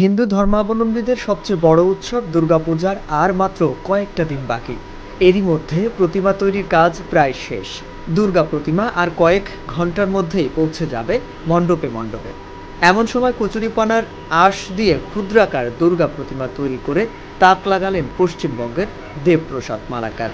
হিন্দু ধর্মাবলম্বীদের সবচেয়ে বড় উৎসব দুর্গাপূজার আর মাত্র কয়েকটা দিন বাকি। এরই মধ্যে প্রতিমা তৈরির কাজ প্রায় শেষ। দুর্গা প্রতিমা আর কয়েক ঘণ্টার মধ্যেই পৌঁছে যাবে মণ্ডপে মণ্ডপে। এমন সময় কচুরিপানার আঁশ দিয়ে ক্ষুদ্রাকার দুর্গা প্রতিমা তৈরি করে তাক লাগালেন পশ্চিমবঙ্গের দেবপ্রসাদ মালাকার।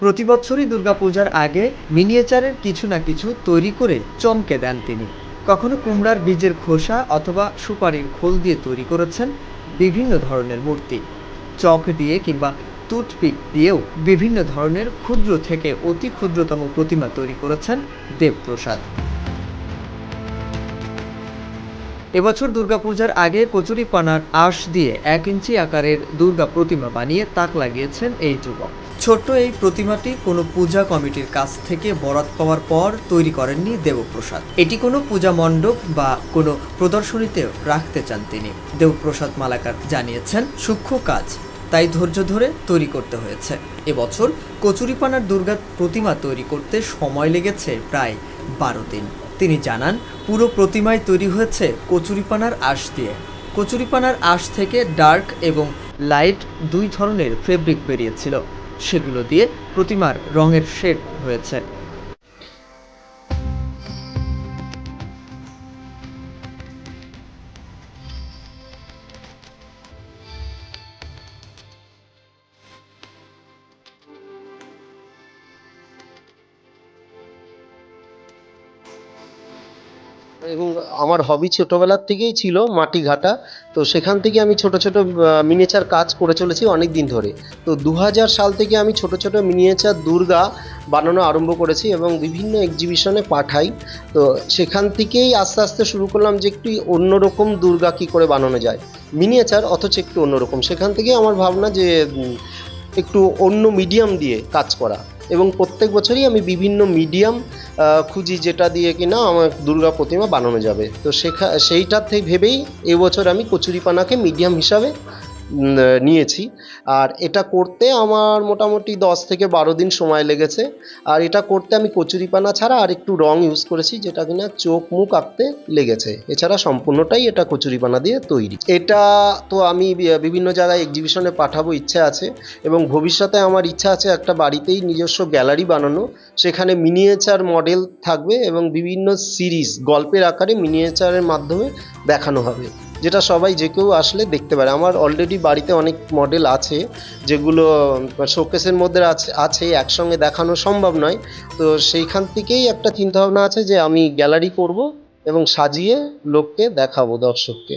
প্রতি বছরই দুর্গাপূজার আগে মিনিয়েচারের কিছু না কিছু তৈরি করে চমকে দেন তিনি। কখনো কুমড়ার বীজের খোসা অথবা সুপারির খোল দিয়ে তৈরি করেছেন বিভিন্ন ধরনের মূর্তি। চক দিয়ে কিংবা টুথপিক দিয়েও বিভিন্ন ধরনের ক্ষুদ্র থেকে অতি ক্ষুদ্রতম প্রতিমা তৈরি করেছেন দেবপ্রসাদ। এবছর দুর্গাপূজার আগে কচুরিপানার আঁশ দিয়ে এক ইঞ্চি আকারের দুর্গা প্রতিমা বানিয়ে তাক লাগিয়েছেন এই যুবক। ছোট্ট এই প্রতিমাটি কোনো পূজা কমিটির কাছ থেকে বরাত পাওয়ার পর তৈরি করেননি দেবপ্রসাদ। এটি কোনো পূজা মণ্ডপ বা কোনো প্রদর্শনীতেও রাখতে চান তিনি। দেবপ্রসাদ মালাকার জানিয়েছেন, সূক্ষ্ম কাজ, তাই ধৈর্য ধরে তৈরি করতে হয়েছে। এবছর কচুরিপানার দুর্গা প্রতিমা তৈরি করতে সময় লেগেছে প্রায় বারো দিন। তিনি জানান, পুরো প্রতিমায় তৈরি হয়েছে কচুরিপানার আঁশ দিয়ে। কচুরিপানার আঁশ থেকে ডার্ক এবং লাইট দুই ধরনের ফেব্রিক বেরিয়েছিল। সেগুলো দিয়ে প্রতিমার রঙের শেড হয়েছে। এবং আমার হবি ছোটবেলার থেকেই ছিল মাটি ঘাটা। তো সেখান থেকে আমি ছোট ছোট মিনিয়েচার কাজ করে চলেছি অনেক দিন ধরে। তো দু হাজার সাল থেকে আমি ছোট ছোট মিনিয়েচার দুর্গা বানানো আরম্ভ করেছি এবং বিভিন্ন এক্সিবিশনে পাঠাই। তো সেখান থেকেই আস্তে আস্তে শুরু করলাম যে একটু অন্যরকম দুর্গা কী করে বানানো যায়। মিনিয়েচার অথচ একটু অন্যরকম। সেখান থেকেই আমার ভাবনা যে একটু অন্য মিডিয়াম দিয়ে কাজ করা। এবং প্রত্যেক বছরই আমি বিভিন্ন মিডিয়াম খুঁজি যেটা দিয়ে কিনা আমার দুর্গা প্রতিমা বানানো যাবে। তো সেখা, সেইটার থেকে ভেবেই এবছর আমি কচুরিপানাকে মিডিয়াম হিসাবে নিয়েছি। আর এটা করতে আমার মোটামুটি দশ থেকে বারো দিন সময় লেগেছে। আর এটা করতে আমি কচুরিপানা ছাড়া আর একটু রং ইউজ করেছি যেটা কিনা চোখ মুখ আঁকতে লেগেছে। এছাড়া সম্পূর্ণটাই এটা কচুরিপানা দিয়ে তৈরি। এটা তো আমি বিভিন্ন জায়গায় এক্সিবিশনে পাঠাবো ইচ্ছা আছে এবং ভবিষ্যতে আমার ইচ্ছা আছে একটা বাড়িতেই নিজস্ব গ্যালারি বানানো। সেখানে মিনিয়েচার মডেল থাকবে এবং বিভিন্ন সিরিজ গল্পের আকারে মিনিয়েচারের মাধ্যমে দেখানো হবে। যেটা সবাই যে কেউ আসলে দেখতে পারে। আমার অলরেডি বাড়িতে অনেক মডেল আছে, যেগুলো শোকেসের মধ্যে আছে আছে, একসঙ্গে দেখানো সম্ভব নয়। তো সেইখান থেকেই একটা চিন্তাভাবনা আছে যে আমি গ্যালারি করব এবং সাজিয়ে লোককে দেখাবো, দর্শককে।